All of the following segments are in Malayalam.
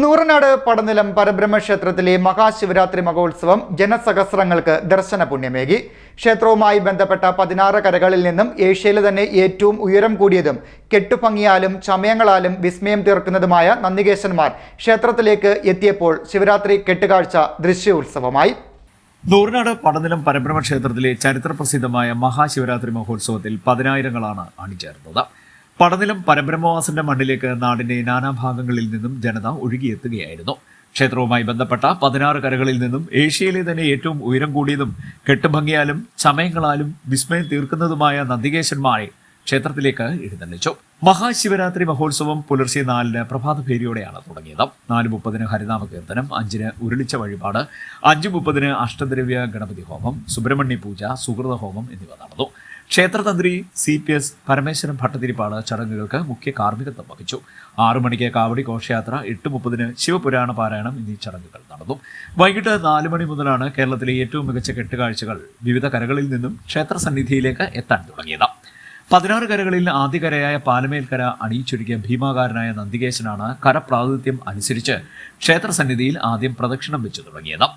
നൂറനാട് പടനിലം പരബ്രഹ്മ ക്ഷേത്രത്തിലെ മഹാശിവരാത്രി മഹോത്സവം ജനസഹസ്രങ്ങൾക്ക് ദർശന പുണ്യമേകി ക്ഷേത്രവുമായി ബന്ധപ്പെട്ട പതിനാറ് കരകളിൽ നിന്നും ഏഷ്യയിലെ തന്നെ ഏറ്റവും ഉയരം കൂടിയതും കെട്ടുഭംഗിയാലും ചമയങ്ങളാലും വിസ്മയം തീർക്കുന്നതുമായ നന്ദികേശന്മാർ ക്ഷേത്രത്തിലേക്ക് എത്തിയപ്പോൾ ശിവരാത്രി കെട്ടുകാഴ്ച ദൃശ്യോത്സവമായി. നൂറിനാട് പടനിലം പരബ്രഹ്മ ക്ഷേത്രത്തിലെ ചരിത്രപ്രസിദ്ധമായ മഹാശിവരാത്രി മഹോത്സവത്തിൽ പതിനായിരങ്ങളാണ് അണിചേർന്നത്. പടനിലം പരബ്രഹ്മവാസന്റെ മണ്ണിലേക്ക് നാടിന്റെ നാനാഭാഗങ്ങളിൽ നിന്നും ജനത ഒഴുകിയെത്തുകയായിരുന്നു. ക്ഷേത്രവുമായി ബന്ധപ്പെട്ട പതിനാറ് കരകളിൽ നിന്നും ഏഷ്യയിലെ തന്നെ ഏറ്റവും ഉയരം കൂടിയതും കെട്ടുഭംഗിയാലും ചമയങ്ങളാലും വിസ്മയം തീർക്കുന്നതുമായ നന്ദികേശന്മാരെ ക്ഷേത്രത്തിലേക്ക് എഴുന്നള്ളിച്ചു. മഹാശിവരാത്രി മഹോത്സവം പുലർച്ചെ നാലിന് പ്രഭാതഭേരിയോടെയാണ് തുടങ്ങിയത്. നാല് മുപ്പതിന് ഹരിനാമ കീർത്തനം അഞ്ചിന് ഉരുളിച്ച വഴിപാട് അഞ്ച് മുപ്പതിന് അഷ്ടദ്രവ്യ ഗണപതി ഹോമം സുബ്രഹ്മണ്യ പൂജ സുഹൃത ഹോമം എന്നിവ നടന്നു. ക്ഷേത്രതന്ത്രി C P S Parameswaran Bhattathiripad ചടങ്ങുകൾക്ക് മുഖ്യ കാർമ്മികത്വം വഹിച്ചു. ആറു മണിക്ക് കാവടി ഘോഷയാത്ര എട്ട് മുപ്പതിന് ശിവപുരാണ പാരായണം എന്നീ ചടങ്ങുകൾ നടന്നു. വൈകിട്ട് നാല് മണി മുതലാണ് കേരളത്തിലെ ഏറ്റവും മികച്ച കെട്ടുകാഴ്ചകൾ വിവിധ കരകളിൽ നിന്നും ക്ഷേത്ര സന്നിധിയിലേക്ക് എത്താൻ തുടങ്ങിയത്. പതിനാറ് കരകളിൽ ആദ്യകരയായ പാലമേൽക്കര അണിയിച്ചൊരുക്കിയ ഭീമാകാരനായ നന്ദികേശനാണ് കരപ്രാതിനിധ്യം അനുസരിച്ച് ക്ഷേത്ര സന്നിധിയിൽ ആദ്യം പ്രദക്ഷിണം വെച്ചു തുടങ്ങിയത്.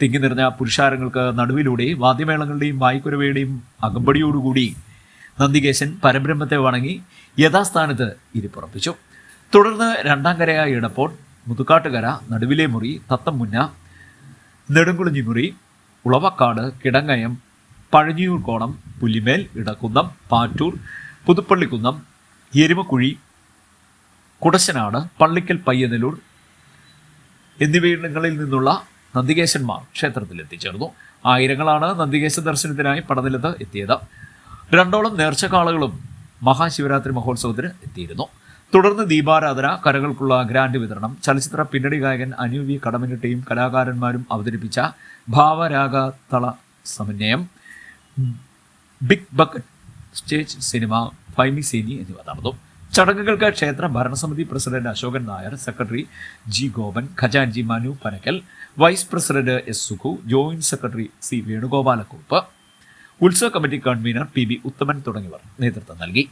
തിങ്ങി നിറഞ്ഞ പുരുഷാരങ്ങൾക്ക് നടുവിലൂടെ വാദ്യമേളങ്ങളുടെയും വായ്ക്കുരവയുടെയും അകമ്പടിയോടുകൂടി നന്ദികേശൻ പരബ്രഹ്മത്തെ വണങ്ങി യഥാസ്ഥാനത്ത് ഇരിപ്പുറപ്പിച്ചു. തുടർന്ന് രണ്ടാം കരയായ ഇടപ്പോൾ മുതുക്കാട്ടുകര നടുവിലെ മുറി തത്തമുന്ന നെടുങ്കുളിഞ്ഞി മുറി ഉളവക്കാട് കിടങ്ങയം പഴഞ്ഞിയൂർ കോണം പുല്ലിമേൽ ഇടക്കുന്നം പാറ്റൂർ പുതുപ്പള്ളിക്കുന്നം എരുമക്കുഴി കുടശനാട് പള്ളിക്കൽ പയ്യനല്ലൂർ എന്നിവയിടങ്ങളിൽ നിന്നുള്ള നന്ദികേശന്മാർ ക്ഷേത്രത്തിൽ എത്തിച്ചേർന്നു ആയിരങ്ങളാണ് നന്ദികേശ ദർശനത്തിനായി പടനിലത്ത് എത്തിയത്. രണ്ടോളം നേർച്ചക്കാളുകളും മഹാശിവരാത്രി മഹോത്സവത്തിന് എത്തിയിരുന്നു. തുടർന്ന് ദീപാരാധന കരകൾക്കുള്ള ഗ്രാൻഡ് വിതരണം ചലച്ചിത്ര പിന്നണി ഗായകൻ അനു വി കടമനിട്ടയും കലാകാരന്മാരും അവതരിപ്പിച്ച ഭാവരാഗ തള സമന്വയം ബിഗ് ബക്കറ്റ് സ്റ്റേജ് സിനിമ ഫൈമി സീനി എന്നിവ നടന്നു. ചടങ്ങുകൾക്ക് ക്ഷേത്ര ഭരണസമിതി president Ashokan Nair secretary G Gopan ഖജാൻജി Manu Panakkal vice president S Sukhu joint secretary C Venugopalakurup ഉത്സവ committee convener P B Uthaman തുടങ്ങിയവർ നേതൃത്വം നൽകി.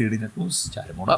C D net news Charamood